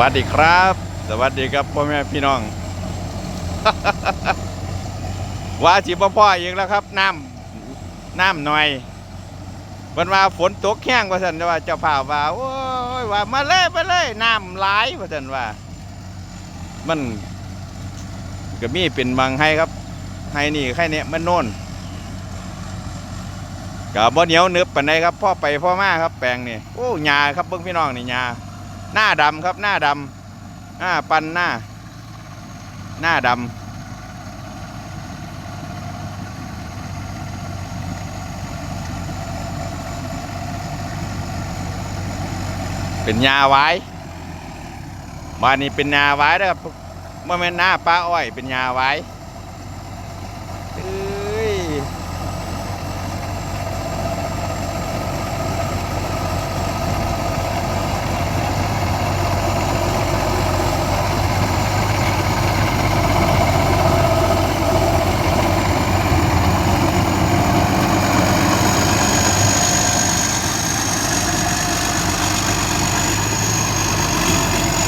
วัสดีครับ สวัสดีครับพ่อแม่พี่น้อง ว่าจีพ่อพ่ออีกแล้วครับ น้ำน้ำหน่อยวันมาฝนตกแห้งว่าสันว่าเจ้าภาว่าโอ้ยว่ามาเลยมาเลยน้ำหลายว่าสันว่า มันก็มีเป็นบางให้ครับให้นี่ให้เนี่ยมันโน่นกับบ่เหนียวเนึบปานใดครับพ่อไปพ่อมาครับแปลงนี่โอ้หญ้าครับเบิ่งพี่น้องนี่หญ้า หน้าดำครับหน้าดำหน้าปันหน้า หน้าดำเป็นหญ้าไว้บ้านนี้เป็นหญ้าไว้นะครับเมื่อแม่นหน้าป้าอ้อย เป็นหญ้าไว้เอ้ย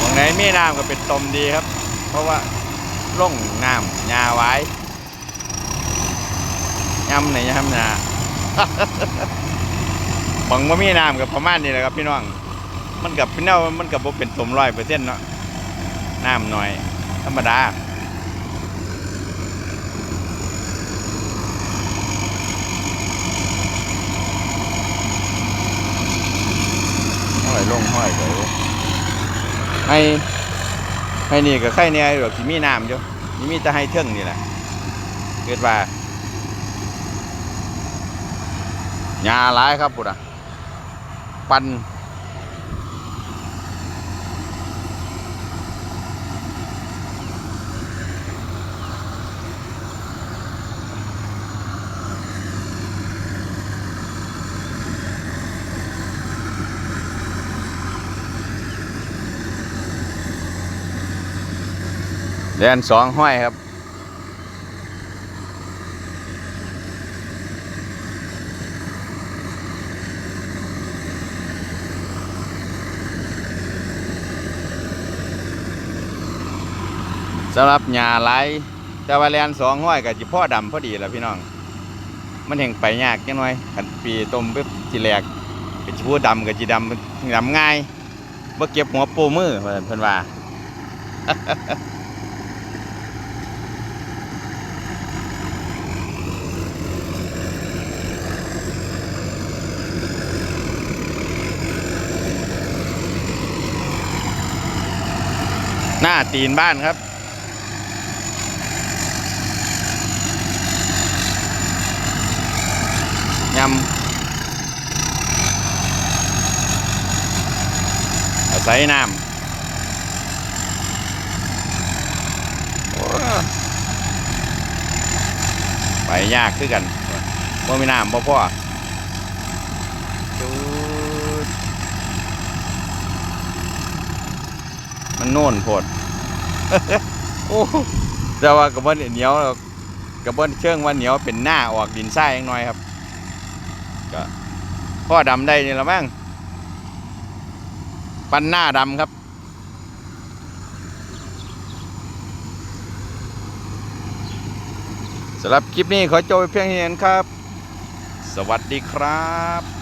ตรงไหน มีน้ำก็เป็นตมดีครับ เพราะว่าล่งน้ำยาไว้ย่ำไหนย่ำนาบังว่ามีน้ำกับประมาณนี้แหละครับ พี่น้อง มันกับพี่น้องมันกับเป็นตมร้อยเปอร์เซ็นต์เนาะ น้ำหน่อย ธรรมดาห้อยลงห้อยไป ให้ให้นี่ก็ไข่เนี่ยหรอกที่มีน้ำอยู่นี่มีแต่ให้เทิงนี่แหละเกิดว่าหญ้าหลายครับปุดอะปั่น นสองห้อยครับ สำหรับหญ้าหลแต่ว่าแลนสองห้อยกับจิพ่อดำพอดีแหละพี่น้อง มันแห่งไปยากจังหน่อยขันปีต้มปึ๊บจีแหลกเป็นชิพูดำกับจีดำดำง่ายบ่เก็บหัวปูมือว่าซั่นเพิ่นว่า หน้าตีนบ้านครับ ยำอาศัยน้ำไปยากคือกันว่ามีน้ำพ่อพ่อจูด มันโน่นโพดโอ้แต่ว่ากระเบื้องเหนียวกระเบื้องเชิงว่าเหนียวเป็นหน้าออกดินทรายยังน้อยครับ ก็พ่อดำได้นี่ละมั้งปันหน้าดำครับสำหรับคลิปนี้ขอจบเพียงเท่านี้ครับ สวัสดีครับ